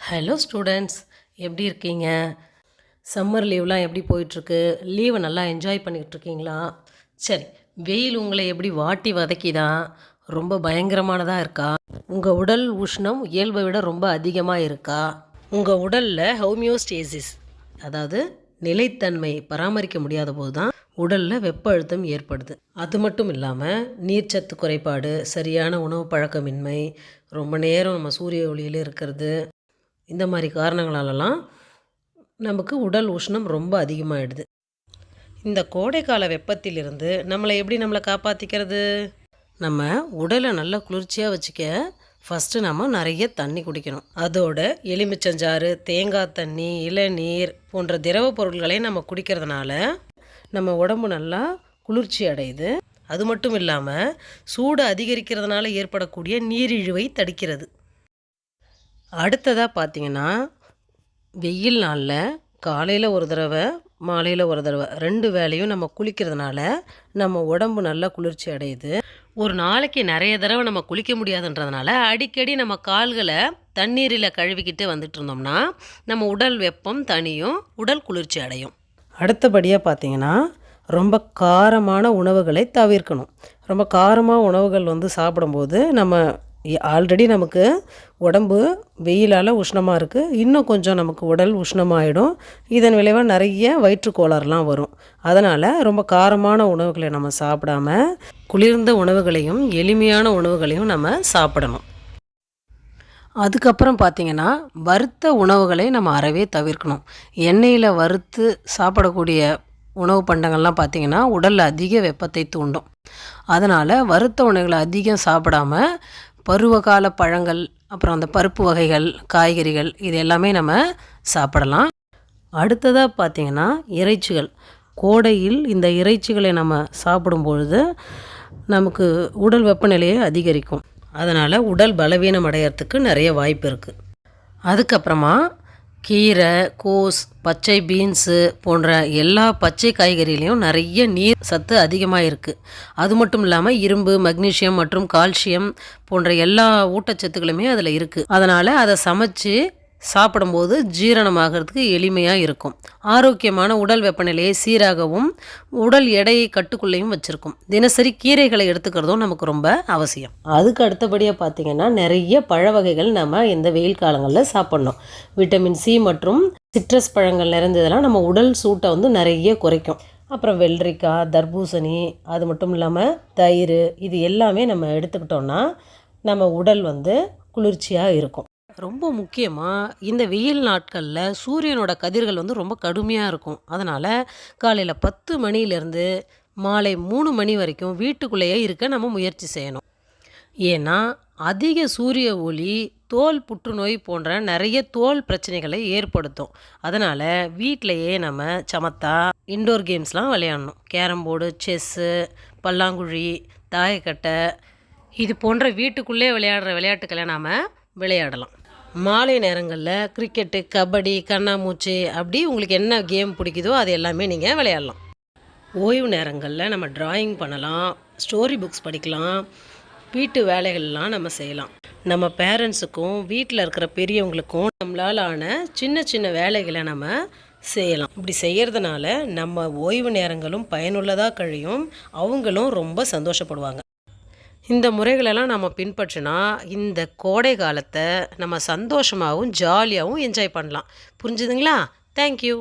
Hello students எப்படி இருக்கீங்க? Summer லீவ்லாம் எப்படி போயிட்டுருக்கு? லீவை நல்லா என்ஜாய் பண்ணிக்கிட்டு இருக்கீங்களா சரி வெயில் உங்களை எப்படி வாட்டி வதக்கிதா? ரொம்ப பயங்கரமானதாக இருக்கா? உங்கள் உடல் உஷ்ணம் இயல்பை விட ரொம்ப அதிகமாக இருக்கா? உங்கள் உடலில் ஹோமியோஸ்டேசிஸ் அதாவது நிலைத்தன்மை பராமரிக்க முடியாத போது தான் உடலில் வெப்ப அழுத்தம் ஏற்படுது. அது மட்டும் இல்லாமல் நீர்ச்சத்து குறைபாடு சரியான உணவு பழக்கமின்மை ரொம்ப நேரம் நம்ம சூரிய ஒளியில் இருக்கிறது இந்த மாதிரி காரணங்களாலலாம் நமக்கு உடல் உஷ்ணம் ரொம்ப அதிகமாகிடுது இந்த கோடைக்கால வெப்பத்திலிருந்து நம்மளை எப்படி நம்மளை காப்பாற்றிக்கிறது நம்ம உடலை நல்லா குளிர்ச்சியாக வச்சுக்க ஃபஸ்ட்டு நம்ம நிறைய தண்ணி குடிக்கணும். அதோட எலுமிச்சஞ்சாறு தேங்காய் தண்ணி இளநீர் போன்ற திரவ பொருட்களை நம்ம குடிக்கிறதுனால நம்ம உடம்பு நல்லா குளிர்ச்சி அடையுது. அது மட்டும் இல்லாமல் சூடு அதிகரிக்கிறதுனால ஏற்படக்கூடிய நீரிழிவை தடுக்கிறது. அடுத்ததாக பார்த்தீங்கன்னா வெயில் நாளில் காலையில் ஒரு தடவை மாலையில் ஒரு தடவை ரெண்டு வேளையும் நம்ம குளிக்கிறதுனால நம்ம உடம்பு நல்லா குளிர்ச்சி அடையுது. ஒரு நாளைக்கு நிறைய தடவை நம்ம குளிக்க முடியாதுன்றதுனால அடிக்கடி நம்ம கால்களை தண்ணீரில் கழுவிக்கிட்டு வந்துட்டு இருந்தோம்னா நம்ம உடல் வெப்பம் தனியும் உடல் குளிர்ச்சி அடையும். அடுத்தபடியாக பார்த்தீங்கன்னா ரொம்ப காரமான உணவுகளை தவிர்க்கணும். ரொம்ப காரமாக உணவுகள் வந்து சாப்பிடும்போது நம்ம ஆல்ரெடி நமக்கு உடம்பு வெயிலால் உஷ்ணமாக இருக்குது இன்னும் கொஞ்சம் நமக்கு உடல் உஷ்ணமாயிடும். இதன் விளைவாக நிறைய வயிற்றுக்கோளாறுலாம் வரும். அதனால் ரொம்ப காரமான உணவுகளை நம்ம சாப்பிடாம குளிர்ந்த உணவுகளையும் எளிமையான உணவுகளையும் நம்ம சாப்பிடணும். அதுக்கப்புறம் பார்த்திங்கன்னா வறுத்த உணவுகளை நம்ம அறவே தவிர்க்கணும். எண்ணெயில் வறுத்து சாப்பிடக்கூடிய உணவு பண்டங்கள்லாம் பார்த்திங்கன்னா உடலில் அதிக வெப்பத்தை தூண்டும். அதனால் வறுத்த உணவுகளை அதிகம் சாப்பிடாம பருவகால பழங்கள் அப்புறம் அந்த பருப்பு வகைகள் காய்கறிகள் இது எல்லாமே நம்ம சாப்பிடலாம். அடுத்ததாக பார்த்திங்கன்னா இறைச்சிகள். கோடையில் இந்த இறைச்சிகளை நம்ம சாப்பிடும் பொழுது நமக்கு உடல் வெப்பநிலையை அதிகரிக்கும். அதனால் உடல் பலவீனம் அடையிறதுக்கு நிறைய வாய்ப்பு இருக்குது அதுக்கப்புறமா கீரை கோஸ் பச்சை பீன்ஸு போன்ற எல்லா பச்சை காய்கறிலையும் நிறைய நீர் சத்து அதிகமாக இருக்குது அது மட்டும் இல்லாமல் இரும்பு மக்னீசியம் மற்றும் கால்சியம் போன்ற எல்லா ஊட்டச்சத்துக்களுமே அதில் இருக்குது அதனால் அதை சமைச்சு சாப்பிடும்போது ஜீரணமாகிறதுக்கு எளிமையாக இருக்கும். ஆரோக்கியமான உடல் வெப்பநிலையை சீராகவும் உடல் எடையை கட்டுக்குள்ளேயும் வச்சுருக்கும். தினசரி கீரைகளை எடுத்துக்கிறதும் நமக்கு ரொம்ப அவசியம். அதுக்கு அடுத்தபடியாக பார்த்திங்கன்னா நிறைய பழ வகைகள் நம்ம இந்த வெயில் காலங்களில் சாப்பிட்ணும். விட்டமின் சி மற்றும் சிட்ரஸ் பழங்கள் நிறைஞ்சதெல்லாம் நம்ம உடல் சூட்டை வந்து நிறைய குறைக்கும். அப்புறம் வெள்ளரிக்காய் தர்பூசணி அது மட்டும் இல்லாமல் தயிர் இது எல்லாமே நம்ம எடுத்துக்கிட்டோன்னா நம்ம உடல் வந்து குளிர்ச்சியாக இருக்கும். ரொம்ப முக்கியமாக இந்த வெயில் நாட்களில் சூரியனோட கதிர்கள் வந்து ரொம்ப கடுமையாக இருக்கும். அதனால் காலையில் பத்து மணிலேருந்து மாலை மூணு மணி வரைக்கும் வீட்டுக்குள்ளேயே இருக்க நம்ம முயற்சி செய்யணும். ஏன்னா அதிக சூரிய ஒளி தோல் புற்றுநோய் போன்ற நிறைய தோல் பிரச்சனைகளை ஏற்படுத்தும். அதனால் வீட்டிலையே நம்ம சமத்தா இன்டோர் கேம்ஸ்லாம் விளையாடணும். கேரம் போர்டு செஸ்ஸு பல்லாங்குழி தாயக்கட்டை இது போன்ற வீட்டுக்குள்ளே விளையாடுற விளையாட்டுக்களை நாம் விளையாடலாம். மாலை நேரங்களில் கிரிக்கெட்டு கபடி கண்ணாமூச்சி அப்படி உங்களுக்கு என்ன கேம் பிடிக்குதோ அது எல்லாமே நீங்கள் விளையாடலாம். ஓய்வு நேரங்களில் நம்ம டிராயிங் பண்ணலாம் ஸ்டோரி புக்ஸ் படிக்கலாம் வீட்டு வேலைகள்லாம் நம்ம செய்யலாம். நம்ம பேரண்ட்ஸுக்கும் வீட்டில் இருக்கிற பெரியவங்களுக்கும் நம்மளால் ஆன சின்ன சின்ன வேலைகளை நம்ம செய்யலாம். இப்படி செய்கிறதுனால நம்ம ஓய்வு நேரங்களும் பயனுள்ளதாக கழியும் அவங்களும் ரொம்ப சந்தோஷப்படுவாங்க. இந்த முறைகளெல்லாம் நம்ம பின்பற்றினா இந்த கோடை காலத்தை நம்ம சந்தோஷமாகவும் ஜாலியாகவும் என்ஜாய் பண்ணலாம். புரிஞ்சுதுங்களா? தேங்க்யூ